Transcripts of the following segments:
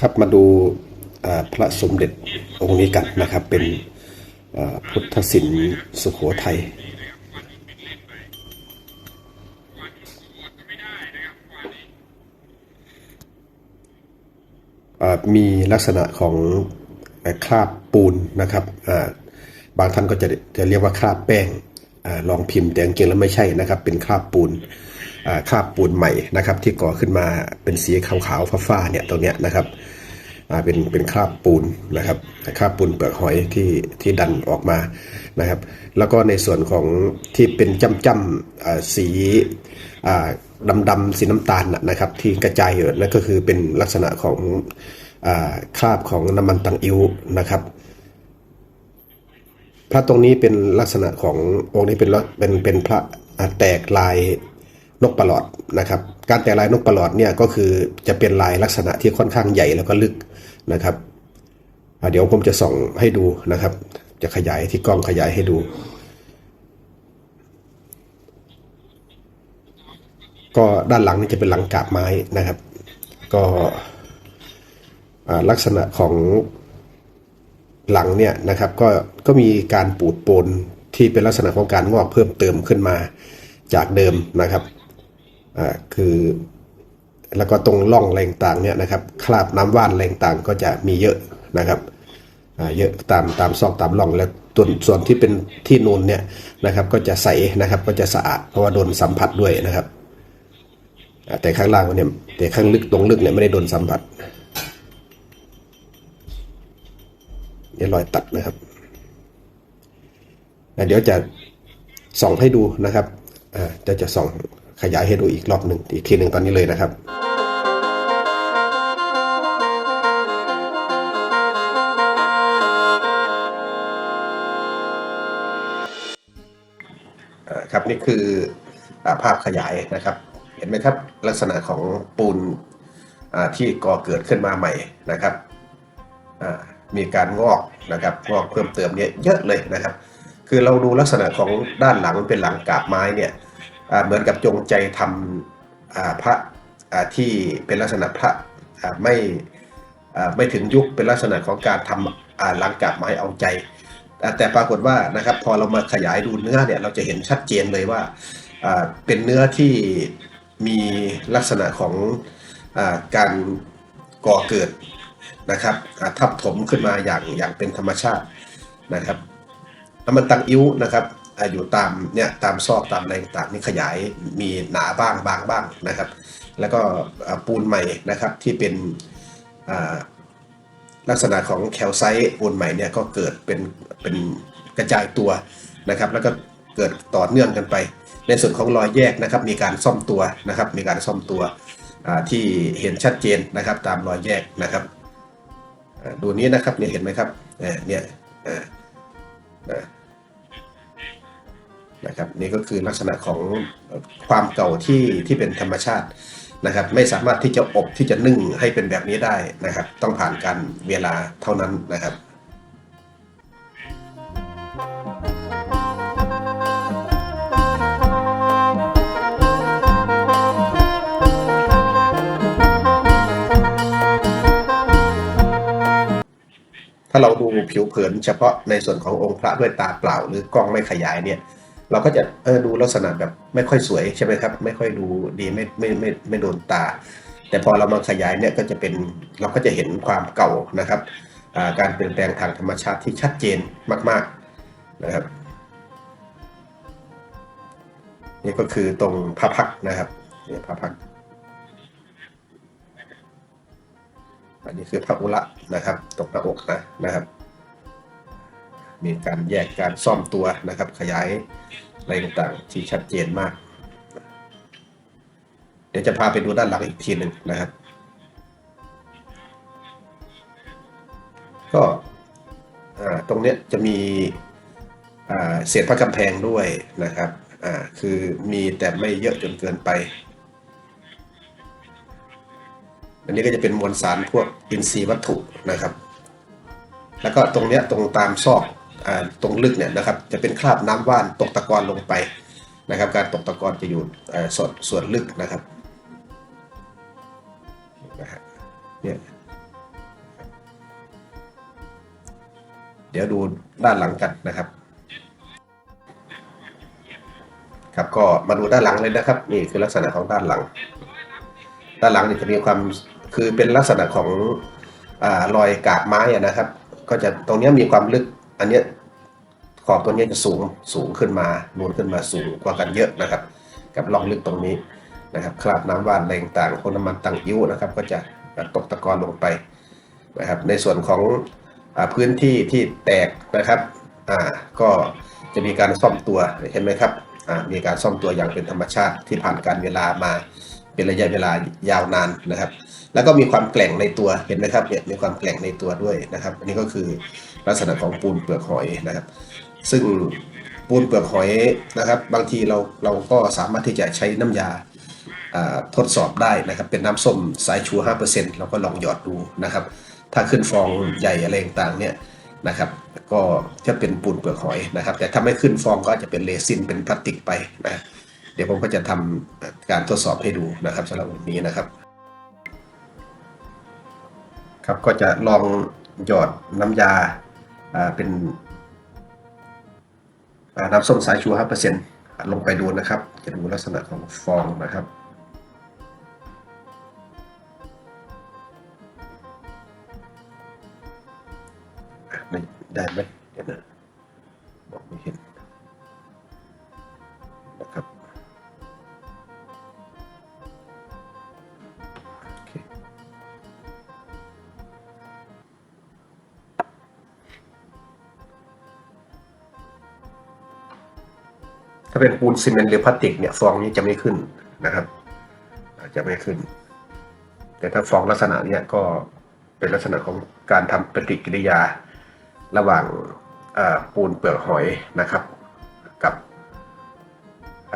ครับมาดูพระสมเด็จองค์นี้กันนะครับ เป็นพุทธศิลป์สุโขทัยมีลักษณะของคราบปูนนะครับ บางท่านก็จะจะเรียกว่าคราบแป้ง ลองพิมพ์แต่จริงแล้วไม่ใช่นะครับ เป็นคราบปูนคราบปูนใหม่นะครับ ที่ก่อขึ้นมาเป็นสีขาวๆฟ้าๆเนี่ยตรงเนี้ยนะครับเป็นเป็นคราบปูนนะครับคราบปูนเปลือกหอยที่ที่ดันออกมานะครับ แล้วก็ในส่วนของที่เป็นจ้ำจ้ำสีดำดำสีน้ำตาลน่ะนะครับ ที่กระจายอยู่นั่นก็คือเป็นลักษณะของอคราบของน้ำมันตังอิ้วนะครับ พระตรงนี้เป็นลักษณะขององค์นี้เป็นเป็นเป็นพระแตกลายนกประหลอดนะครับ การแตกลายนกประหลอดเนี่ยก็คือจะเป็นลายลักษณะที่ค่อนข้างใหญ่แล้วก็ลึกนะครับเดี๋ยวผมจะส่องให้ดูนะครับ จะขยายที่กล้องขยายให้ดู ก็ด้านหลังนี่จะเป็นหลังกาบไม้นะครับ ก็ลักษณะของ หลังเนี่ยนะครับก็ก็มีการปูดปนที่เป็นลักษณะของการงอกเพิ่มเติมขึ้นมาจากเดิมนะครับอ่าคือแล้วก็ตรงร่องแรงต่างเนี่ยนะครับคราบน้ำว่านแรงต่างก็จะมีเยอะนะครับเยอะตามตามซอกตามร่องแล้วส่วนส่วนที่เป็นที่นูนเนี่ยนะครับก็จะใสนะครับก็จะสะอาดเพราะว่าโดนสัมผัสด้วยนะครับ แต่ข้างล่างเนี่ยแต่ข้างลึกตรงลึกเนี่ยไม่ได้โดนสัมผัส เนี่ยรอยตัดนะครับเดี๋ยวจะส่องให้ดูนะครับจะจะส่องขยายให้ดูอีกรอบหนึ่งอีกทีหนึ่งตอนนี้เลยนะครับครับนี่คืออภาพขยายนะครับ เห็นไหมครับลักษณะของปูนที่ก่อเกิดขึ้นมาใหม่นะครับ มีการงอกนะครับงอกเพิ่มเติมเนี่ยเยอะเลยนะครับ คือเราดูลักษณะของด้านหลังเป็นหลังกาบไม้เนี่ยเหมือนกับจงใจทำพระที่เป็นลักษณะพระไม่ไม่ถึงยุคเป็นลักษณะของการทำหลังกาบไม้เอาใจ แต่ปรากฏว่านะครับพอเรามาขยายดูเนื้อเนี่ยเราจะเห็นชัดเจนเลยว่าเป็นเนื้อที่มีลักษณะของอการก่อเกิด นะครับทับถมขึ้นมาอย่างอย่างเป็นธรรมชาตินะครับน้ำมันตังอิ้วนะครับอยู่ตามเนี่ยตามซอกตามอะไรต่างนี่ขยายมีหนาบ้างบางบ้างนะครับ แล้วก็ปูนใหม่นะครับที่เป็นลักษณะของแคลไซต์ปูนใหม่เนี่ยก็เกิดเป็นเป็นกระจายตัวนะครับ แล้วก็เกิดต่อเนื่องกันไป ในส่วนของรอยแยกนะครับ มีการซ่อมตัวนะครับ มีการซ่อมตัวที่เห็นชัดเจนนะครับ ตามรอยแยกนะครับ ดูนี้นะครับเนี่ยเห็นไหมครับเนี่ยนะครับนี่ก็คือลักษณะของความเก่าที่ที่เป็นธรรมชาตินะครับ ไม่สามารถที่จะอบที่จะนึ่งให้เป็นแบบนี้ได้นะครับ ต้องผ่านการเวลาเท่านั้นนะครับาเราดูผิวเผินเฉพาะในส่วนขององค์พระด้วยตาเปล่า หรือกล้องไม่ขยายเนี่ย เราก็จะเออดูลักษณะแบบไม่ค่อยสวยใช่ไหมครับ ไม่ค่อยดูดีไม่ไม่ไม่ไม่โดนตา แต่พอเรามาขยายเนี่ยก็จะเป็นเราก็จะเห็นความเก่านะครับาการเปลี่ยนแปลงทางธรรมชาติที่ชัดเจนมาก ๆนะครับนี่ก็คือตรงพระพักนะครับนี่พระพัก อันนี้คือพระอุระนะครับตรงหน้าอกนะนะครับ มีการแยกการซ่อมตัวนะครับ ขยายอะไรต่างๆที่ชัดเจนมาก เดี๋ยวจะพาไปดูด้านหลังอีกทีหนึ่งนะครับ ก็ตรงเนี้ยจะมีเศษพระกำแพงด้วยนะครับคือมีแต่ไม่เยอะจนเกินไป อันนี้ก็จะเป็นมวลสารพวกอินทรีย์วัตถุนะครับ แล้วก็ตรงเนี้ยตรงตามซอกตรงลึกเนี่ยนะครับจะเป็นคราบน้ำว่านตกตะกอนลงไปนะครับ การตกตะกอนจะอยู่ส่วนส่วนลึกนะครับเนี่ยเดี๋ยวดูด้านหลังกันนะครับ ครับก็มาดูด้านหลังเลยนะครับ นี่คือลักษณะของด้านหลัง ด้านหลังนี่จะมีความ คือเป็นลักษณะของอรอยกากไม้นะครับ ก็จะตรงนี้มีความลึกอันนี้ขอบตัวนี้จะสูงสูงขึ้นมานูนขึ้นมาสูงกว่ากันเยอะนะครับ กับร่องลึกตรงนี้นะครับคราบน้ำว่านแรงต่างพวกน้ำมันต่างยิ้วนะครับ ก็จะตกตะกอนลงไปนะครับในส่วนของอพื้นที่ที่แตกนะครับอ่าก็จะมีการซ่อมตัวเห็นไหมครับอ่ามีการซ่อมตัวอย่างเป็นธรรมชาติที่ผ่านการเวลามาเป็นระยะเวลายาวนานนะครับ แล้วก็มีความแกร่งในตัวเห็นไหมครับเนี่ยมีความแกร่งในตัวด้วยนะครับ อันนี้ก็คือลักษณะของปูนเปลือกหอยนะครับ ซึ่งปูนเปลือกหอยนะครับ บางทีเราเราก็สามารถที่จะใช้น้ำยาอ่าทดสอบได้นะครับ เป็นน้ำส้มสายชู 5%เราก็ลองหยอดดูนะครับ ถ้าขึ้นฟองใหญ่อะไรต่างเนี่ยนะครับก็จะเป็นปูนเปลือกหอยนะครับ แต่ถ้าไม่ขึ้นฟองก็จะเป็นเรซินเป็นพลาสติกไปนะเดี๋ยวผมก็จะทำการทดสอบให้ดูนะครับสำหรับวันนี้นะครับ ครับก็จะลองหยอดน้ำยาอ่าเป็นน้ำส้มสายชู5%ลงไปดูนะครับ จะดูลักษณะของฟองนะครับได้ไหมาเป็นปูนซีเมนต์หรือพลาสติกเนี่ยฟองนี้จะไม่ขึ้นนะครับอาจะไม่ขึ้น แต่ถ้าฟองลักษณะเนี้ยก็เป็นลักษณะของการทำปฏิกิริยาระหว่างปูนเปลือกหอยนะครับ กับ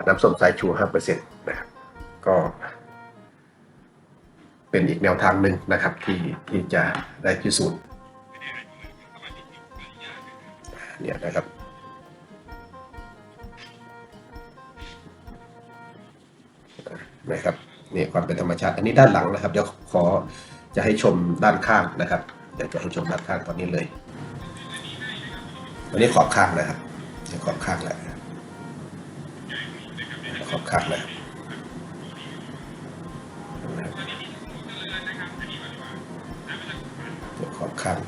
น้ำส้มสายชู5%นะครับก็เป็นอีกแนวทางหนึ่งนะครับที่ที่จะได้พิสูจน์เนี่ยนะครับ นะครับนี่ความเป็นธรรมชาติอันนี้ด้านหลังนะครับ เดี๋ยวขอจะให้ชมด้านข้างนะครับเดี๋ยวจะให้ชมด้านข้างตอนนี้เลยอันนี้ขอบข้างนะครับขอบข้างแล้วขอบข้างแล้วขอบข้าง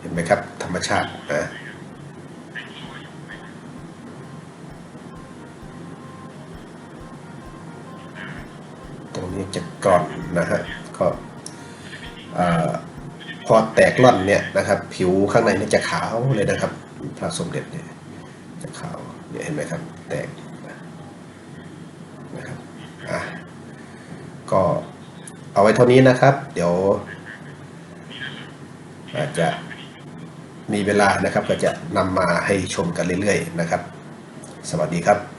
เห็นไหมครับ ธรรมชาตินะ ก่อนนะฮะก็พอแตกร่อนเนี่ยนะครับ ผิวข้างในนี่จะขาวเลยนะครับ พระสมเด็จเนี่ยจะขาวเนี่ยเห็นไหมครับ แตกนะครับอะก็เอาไว้เท่านี้นะครับ เดี๋ยว อาจจะมีเวลานะครับก็จะนำมาให้ชมกันเรื่อยๆนะครับ สวัสดีครับ